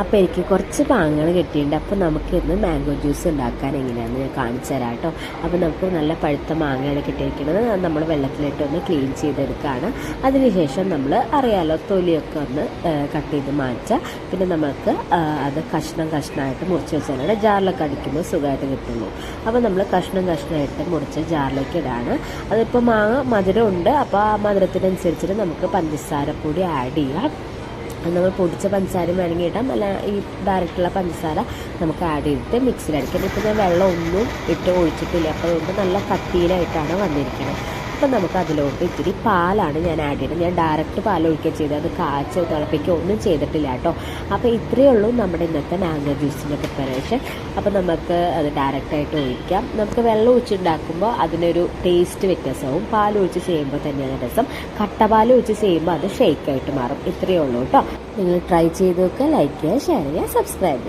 അപ്പോൾ എനിക്ക് കുറച്ച് പാങ്ങൾ കിട്ടിയിട്ടുണ്ട്. അപ്പോൾ നമുക്ക് ഇന്ന് മാംഗോ ജ്യൂസ് ഉണ്ടാക്കാൻ എങ്ങനെയാണെന്ന് ഞാൻ കാണിച്ചു തരാം കേട്ടോ. അപ്പോൾ നമുക്ക് നല്ല പഴുത്ത മാങ്ങയാണ് കിട്ടിയിരിക്കുന്നത്. നമ്മൾ വെള്ളത്തിലിട്ട് ഒന്ന് ക്ലീൻ ചെയ്തെടുക്കുകയാണ്. അതിനുശേഷം നമ്മൾ അറിയാലോ തൊലിയൊക്കെ ഒന്ന് കട്ട് ചെയ്ത് മാറ്റുക പിന്നെ നമുക്ക് അത് കഷ്ണം കഷ്ണമായിട്ട് മുറിച്ച് വെച്ചാലാണ് ജാറിലൊക്കെ അടിക്കുമ്പോൾ സുഖമായിട്ട് കിട്ടുള്ളൂ. അപ്പോൾ നമ്മൾ കഷ്ണം കഷ്ണമായിട്ട് മുറിച്ച് ജാറിലേക്ക് ഇടാണ്. അതിപ്പോൾ മാങ്ങ മധുരം ഉണ്ട്. അപ്പോൾ ആ മധുരത്തിനനുസരിച്ചിട്ട് നമുക്ക് പഞ്ചസാര പൊടി ആഡ് ചെയ്യാം. നമ്മൾ പൊടിച്ച പഞ്ചസാരയും വേണമെങ്കിൽ ഇടാം. അല്ല ഈ ഡയറക്റ്റുള്ള പഞ്ചസാര നമുക്ക് ആഡ് ചെയ്തിട്ട് മിക്സിയിലടിക്കാം ഇപ്പോൾ ഞാൻ വെള്ളം ഒന്നും ഇട്ട് ഒഴിച്ചിട്ടില്ല. അപ്പോൾ അതുകൊണ്ട് നല്ല കട്ടിയിലായിട്ടാണ് വന്നിരിക്കുന്നത് അപ്പം നമുക്ക് അതിലോട്ട് ഇത്തിരി പാലാണ് ഞാൻ ആഡ് ചെയ്യുന്നത് ഞാൻ ഡയറക്റ്റ് പാൽ ഒഴിക്കുക ചെയ്തത്. അത് കാച്ച് തിളപ്പിക്കുക ഒന്നും ചെയ്തിട്ടില്ല കേട്ടോ. അപ്പോൾ ഇത്രയേ ഉള്ളൂ നമ്മുടെ ഇന്നത്തെ മാംഗോ ജ്യൂസിന്റെ പ്രിപ്പറേഷൻ അപ്പോൾ നമുക്ക് അത് ഡയറക്റ്റായിട്ട് ഒഴിക്കാം. നമുക്ക് വെള്ളം ഒഴിച്ചുണ്ടാക്കുമ്പോൾ അതിനൊരു ടേസ്റ്റ് വ്യത്യാസവും പാൽ ഒഴിച്ച് ചെയ്യുമ്പോൾ തന്നെയാണ് രസം. കട്ട കട്ടപാൽ ഒഴിച്ച് ചെയ്യുമ്പോൾ അത് ഷേക്കായിട്ട് മാറും. ഇത്രയേ ഉള്ളൂ കേട്ടോ. നിങ്ങൾ ട്രൈ ചെയ്ത് നോക്കുക ലൈക്ക് ചെയ്യുക ഷെയർ ചെയ്യുക സബ്സ്ക്രൈബ് ചെയ്യുക.